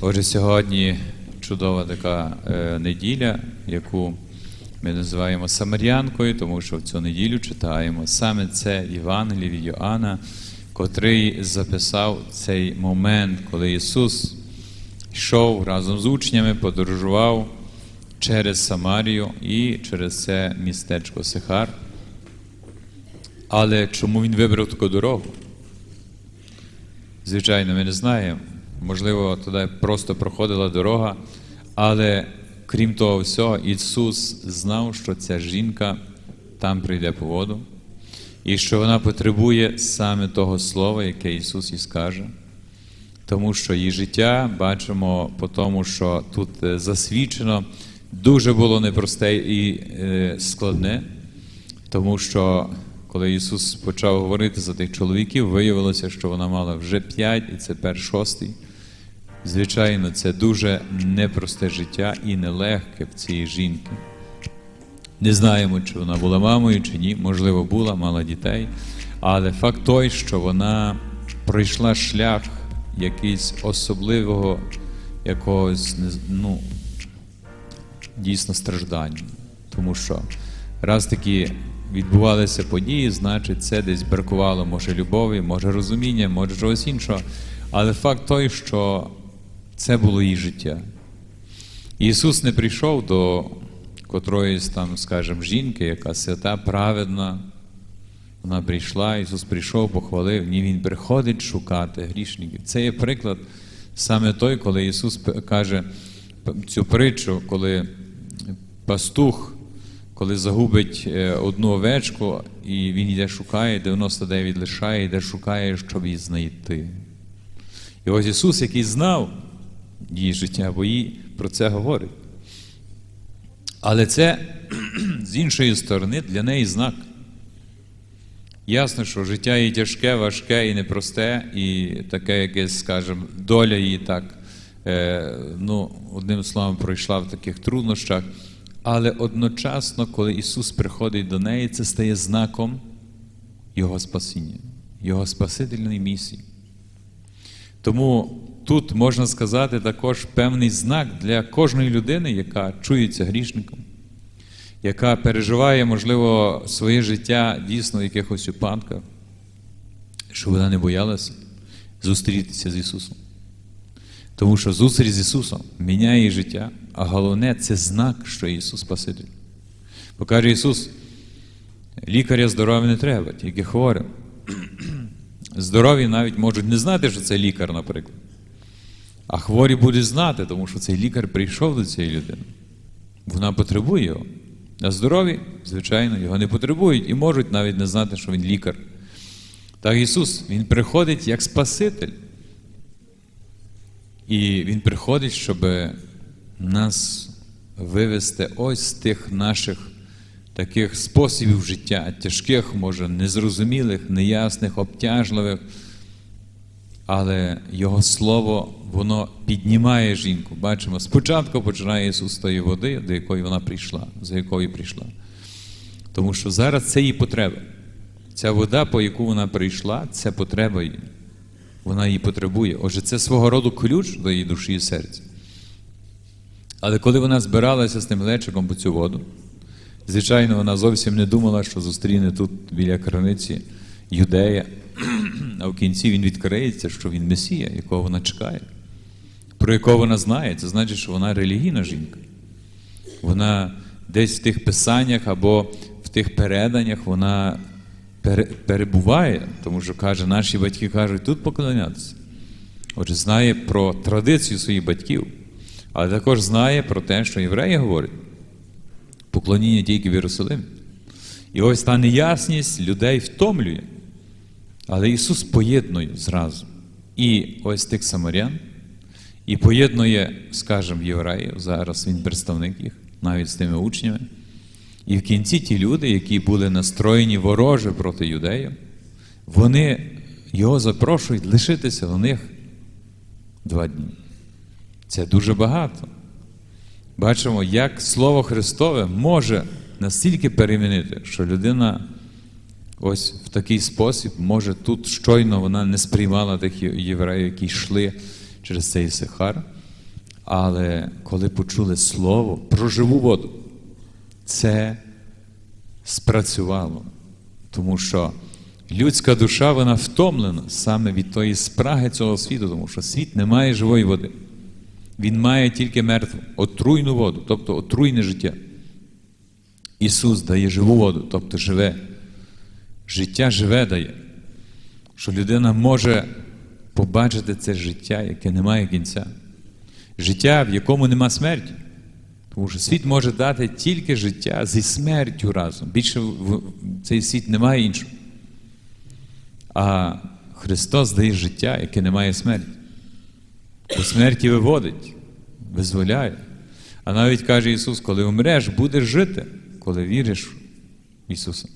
Отже, сьогодні чудова така е, неділя, яку ми називаємо Самарянкою, тому що в цю неділю читаємо саме це Євангеліє від Йоанна, котрий записав цей момент, коли Ісус йшов разом з учнями, подорожував через Самарію і через це містечко Сихар. Але чому він вибрав таку дорогу? Звичайно, ми не знаємо. Можливо, туди просто проходила дорога, але крім того всього, Ісус знав, що ця жінка там прийде по воду, і що вона потребує саме того слова, яке Ісус їй скаже. Тому що її життя бачимо по тому, що тут е, засвідчено, дуже було непросте і е, складне, тому що коли Ісус почав говорити за тих чоловіків, виявилося, що вона мала вже п'ять, і це перш шостий. Звичайно, це дуже непросте життя і нелегке в цієї жінки. Не знаємо, чи вона була мамою, чи ні, можливо, була, мала дітей. Але факт той, що вона пройшла шлях якийсь особливого, якогось ну, дійсно страждання. Тому що раз такі відбувалися події, значить, це десь бракувало, може, любові, може розуміння, може чогось іншого. Але факт той, що це було її життя. Ісус не прийшов до котроїсь там, скажімо, жінки, яка свята, праведна. Вона прийшла, Ісус прийшов, похвалив. Ні, Він приходить шукати грішників. Це є приклад саме той, коли Ісус каже цю притчу, коли пастух, коли загубить е, одну овечку, і він йде шукає, 99 лишає, йде шукає, щоб її знайти. І ось Ісус, який знав її життя, бо їй про це говорить. Але це з іншої сторони для неї знак. Ясно, що життя її тяжке, важке і непросте, і таке якесь, скажімо, доля її так, е, ну, одним словом, пройшла в таких труднощах. Але одночасно, коли Ісус приходить до неї, це стає знаком Його спасіння, Його спасительної місії. Тому тут можна сказати також певний знак для кожної людини, яка чується грішником, яка переживає, можливо, своє життя дійсно в якихось упадках, щоб вона не боялася зустрітися з Ісусом. Тому що зустріч з Ісусом міняє її життя, а головне це знак, що Ісус Спаситель. Бо каже Ісус, лікаря здоров'я не треба, тільки хворим. Здорові навіть можуть не знати, що це лікар, наприклад. А хворі будуть знати, тому що цей лікар прийшов до цієї людини. Вона потребує його. А здорові, звичайно, його не потребують і можуть навіть не знати, що він лікар. Так Ісус, Він приходить як Спаситель. І Він приходить, щоб нас вивести ось з тих наших таких способів життя, тяжких, може, незрозумілих, неясних, обтяжливих. Але Його Слово, воно піднімає жінку. Бачимо, спочатку починає Ісус з тої води, до якої вона прийшла, за якою прийшла. Тому що зараз це її потреба. Ця вода, по яку вона прийшла, це потреба її. Вона її потребує. Отже, це свого роду ключ до її душі і серця. Але коли вона збиралася з тим глечиком по цю воду, звичайно, вона зовсім не думала, що зустріне тут біля краниці юдея, а в кінці він відкриється, що він Месія, якого вона чекає, про якого вона знає. Це значить, що вона релігійна жінка. Вона десь в тих писаннях або в тих переданнях вона перебуває, тому що каже, наші батьки кажуть, тут поклонятися. Отже, знає про традицію своїх батьків, але також знає про те, що євреї говорять. Поклоніння тільки в Єрусалимі. І ось та неясність людей втомлює. Але Ісус поєднує зразу і ось тих самарян, і поєднує, скажімо, євреїв, зараз він представник їх, навіть з тими учнями. І в кінці ті люди, які були настроєні вороже проти юдеїв, вони його запрошують лишитися у них два дні. Це дуже багато. Бачимо, як Слово Христове може настільки перемінити, що людина ось в такий спосіб, може, тут щойно вона не сприймала тих євреїв, які йшли через цей Сихар, Але коли почули слово про живу воду, це спрацювало. Тому що людська душа вона втомлена саме від тої спраги цього світу, тому що світ не має живої води. Він має тільки мертву, отруйну воду, тобто отруйне життя. Ісус дає живу воду, тобто живе. Життя живе дає. Що людина може побачити це життя, яке не має кінця. Життя, в якому нема смерті. Тому що світ може дати тільки життя зі смертю разом. Більше в- цей світ не має іншого. А Христос дає життя, яке не має смерті. До смерті виводить, визволяє. А навіть каже Ісус, коли умреш, будеш жити, коли віриш в Ісуса.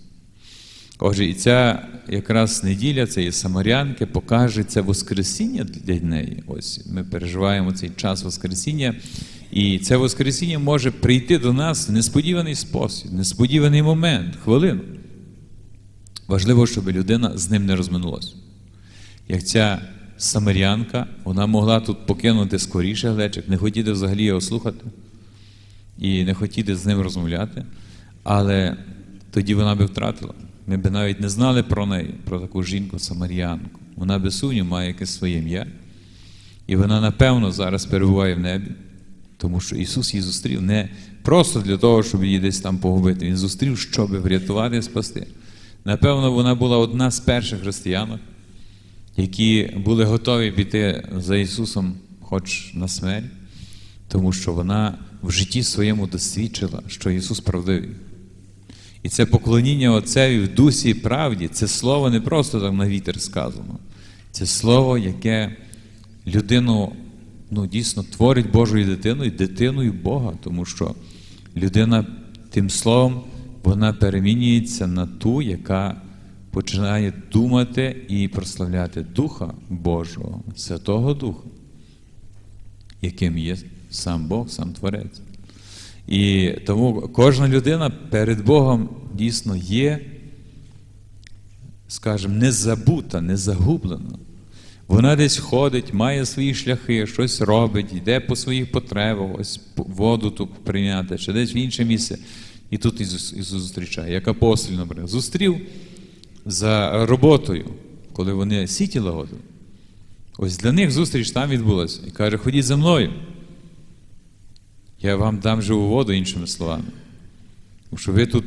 Отже, і ця якраз неділя цієї самарянки покаже це Воскресіння для неї. Ось ми переживаємо цей час Воскресіння, і це Воскресіння може прийти до нас в несподіваний спосіб, несподіваний момент, хвилину. Важливо, щоб людина з ним не розминулася. Як ця самарянка, вона могла тут покинути скоріше глечик, не хотіти взагалі його слухати і не хотіти з ним розмовляти, але тоді вона би втратила. Ми б навіть не знали про неї, про таку жінку самарянку. Вона без сумнів має якесь своє ім'я. І вона, напевно, зараз перебуває в небі, тому що Ісус її зустрів не просто для того, щоб її десь там погубити. Він зустрів, щоб врятувати і спасти. Напевно, вона була одна з перших християнок, які були готові піти за Ісусом, хоч на смерть, тому що вона в житті своєму досвідчила, що Ісус правдивий. І це поклоніння Отцеві в дусі і правді, це слово не просто так на вітер сказано. Це слово, яке людину ну, дійсно творить Божою дитиною, дитиною Бога, тому що людина тим словом вона перемінюється на ту, яка починає думати і прославляти Духа Божого, Святого Духа, яким є сам Бог, сам Творець. І тому кожна людина перед Богом дійсно є, скажімо, не забута, не загублена. Вона десь ходить, має свої шляхи, щось робить, йде по своїх потребах, ось воду тут прийняти, чи десь в інше місце. І тут Ісус, Ісус зустрічає, як апостоль, наприклад, зустрів за роботою, коли вони сіті лагодили. Ось для них зустріч там відбулася. І каже, ходіть за мною. Я вам дам живу воду, іншими словами. Тому що ви тут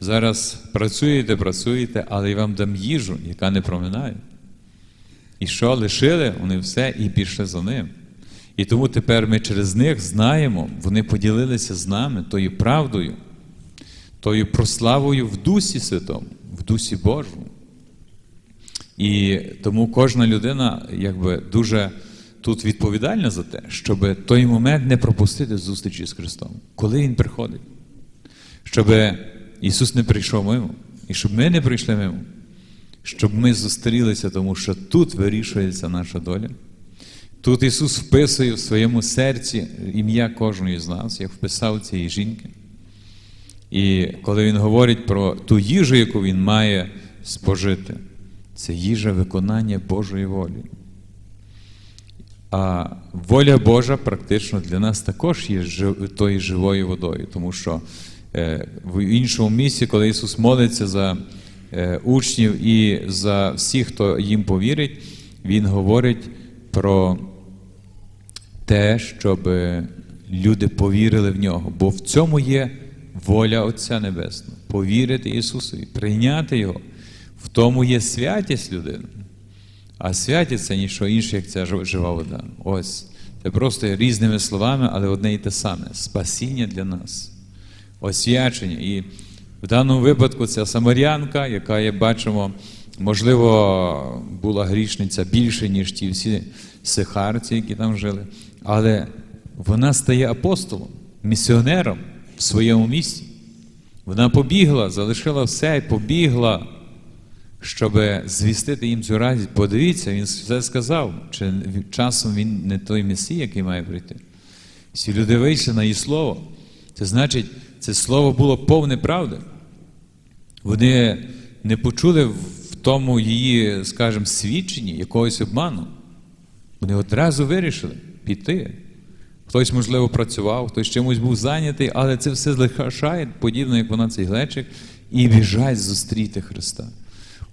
зараз працюєте, працюєте, але я вам дам їжу, яка не проминає. І що лишили, вони все і пішли за ним. І тому тепер ми через них знаємо, вони поділилися з нами тою правдою, тою прославою в Дусі Святому, в Дусі Божому. І тому кожна людина якби дуже тут відповідальна за те, щоб той момент не пропустити зустрічі з Христом, коли Він приходить. Щоб Ісус не прийшов мимо, і щоб ми не прийшли мимо, щоб ми зустрілися, тому що тут вирішується наша доля. Тут Ісус вписує в своєму серці ім'я кожної з нас, як вписав цієї жінки. І коли Він говорить про ту їжу, яку Він має спожити, це їжа виконання Божої волі. А воля Божа практично для нас також є тою живою водою, тому що е, в іншому місці, коли Ісус молиться за е, учнів і за всіх, хто їм повірить, Він говорить про те, щоб люди повірили в нього, бо в цьому є воля Отця Небесного. Повірити Ісусові, прийняти Його. В тому є святість людини. А святість це ніщо інше, як ця жива вода. Ось. Це просто різними словами, але одне і те саме. Спасіння для нас, освячення. І в даному випадку ця самарянка, яка, як бачимо, можливо, була грішниця більше, ніж ті всі сихарці, які там жили. Але вона стає апостолом, місіонером в своєму місті. Вона побігла, залишила все і побігла щоб звістити їм цю радість. Подивіться, він все сказав, чи часом він не той месій, який має прийти. Всі люди вийшли на її слово. Це значить, це слово було повне правди. Вони не почули в тому її, скажімо, свідченні якогось обману. Вони одразу вирішили піти. Хтось, можливо, працював, хтось чимось був зайнятий, але це все залишає, подібно, як вона цей глечик, і біжать зустріти Христа.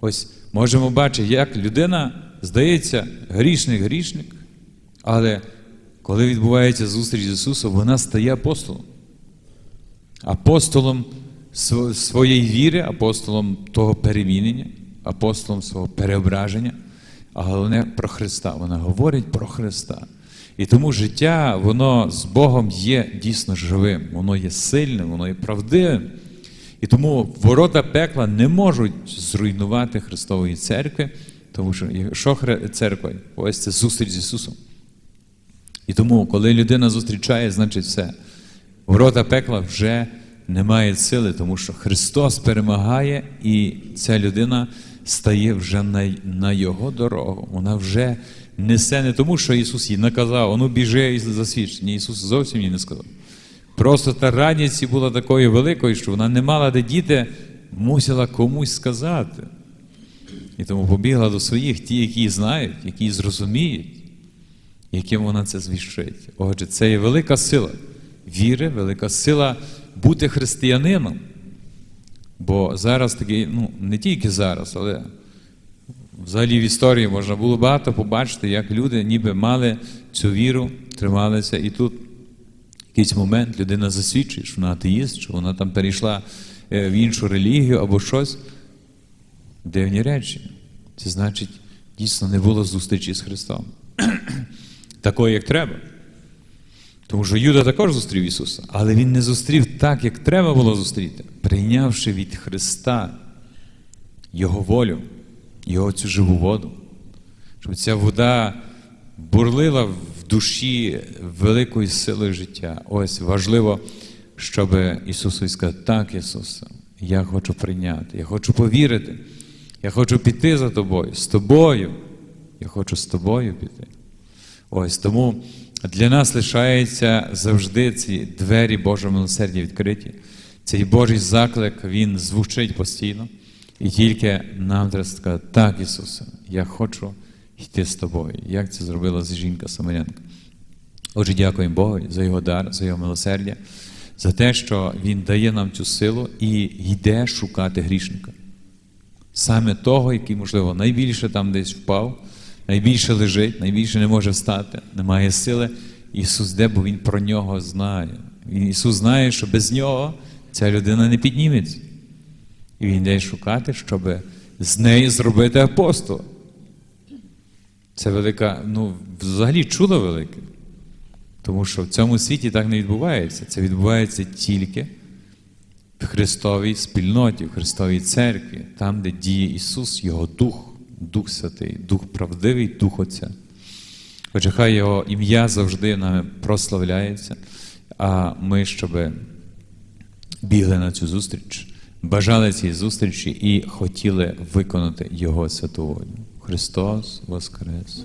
Ось можемо бачити, як людина, здається, грішник, грішник, але коли відбувається зустріч з Ісусом, вона стає апостолом. Апостолом своєї віри, апостолом того перемінення, апостолом свого переображення, а головне про Христа. Вона говорить про Христа. І тому життя, воно з Богом є дійсно живим, воно є сильним, воно є правдивим. І тому ворота пекла не можуть зруйнувати Христової церкви, тому що що церква? Ось це зустріч з Ісусом. І тому, коли людина зустрічає, значить все. Ворота пекла вже не мають сили, тому що Христос перемагає, і ця людина стає вже на, на Його дорогу. Вона вже несе не тому, що Ісус їй наказав, ну біжи і засвідч. Ні, Ісус зовсім їй не сказав. Просто та радість була такою великою, що вона не мала де діти, мусила комусь сказати. І тому побігла до своїх, ті, які знають, які зрозуміють, яким вона це звіщить. Отже, це є велика сила віри, велика сила бути християнином. Бо зараз такий, ну не тільки зараз, але взагалі в історії можна було багато побачити, як люди ніби мали цю віру, трималися. І тут якийсь момент людина засвідчує, що вона атеїст, що вона там перейшла е, в іншу релігію або щось. Дивні речі. Це значить, дійсно не було зустрічі з Христом. Такої, як треба. Тому що Юда також зустрів Ісуса, але він не зустрів так, як треба було зустріти, прийнявши від Христа Його волю, Його цю живу воду. Щоб ця вода бурлила душі великою силою життя. Ось важливо, щоб Ісусу сказати, так, Ісусе, я хочу прийняти, я хочу повірити, я хочу піти за тобою, з тобою. Я хочу з тобою піти. Ось тому для нас лишається завжди ці двері Божого милосердя відкриті. Цей Божий заклик, він звучить постійно. І тільки нам треба сказати, так, Ісусе, я хочу йти з тобою. Як це зробила жінка Самарянка. Отже, дякуємо Богу за його дар, за його милосердя, за те, що Він дає нам цю силу і йде шукати грішника. Саме того, який, можливо, найбільше там десь впав, найбільше лежить, найбільше не може встати, немає сили. Ісус де, бо Він про нього знає. Ісус знає, що без нього ця людина не підніметься. І Він йде шукати, щоб з неї зробити апостола. Це велика, ну, взагалі чудо велике. Тому що в цьому світі так не відбувається. Це відбувається тільки в Христовій спільноті, в Христовій церкві, там, де діє Ісус, Його Дух, Дух Святий, Дух правдивий, Дух Отця. Отже, хай Його ім'я завжди нами прославляється, а ми, щоб бігли на цю зустріч, бажали цієї зустрічі і хотіли виконати Його святу волю. Христос Воскрес!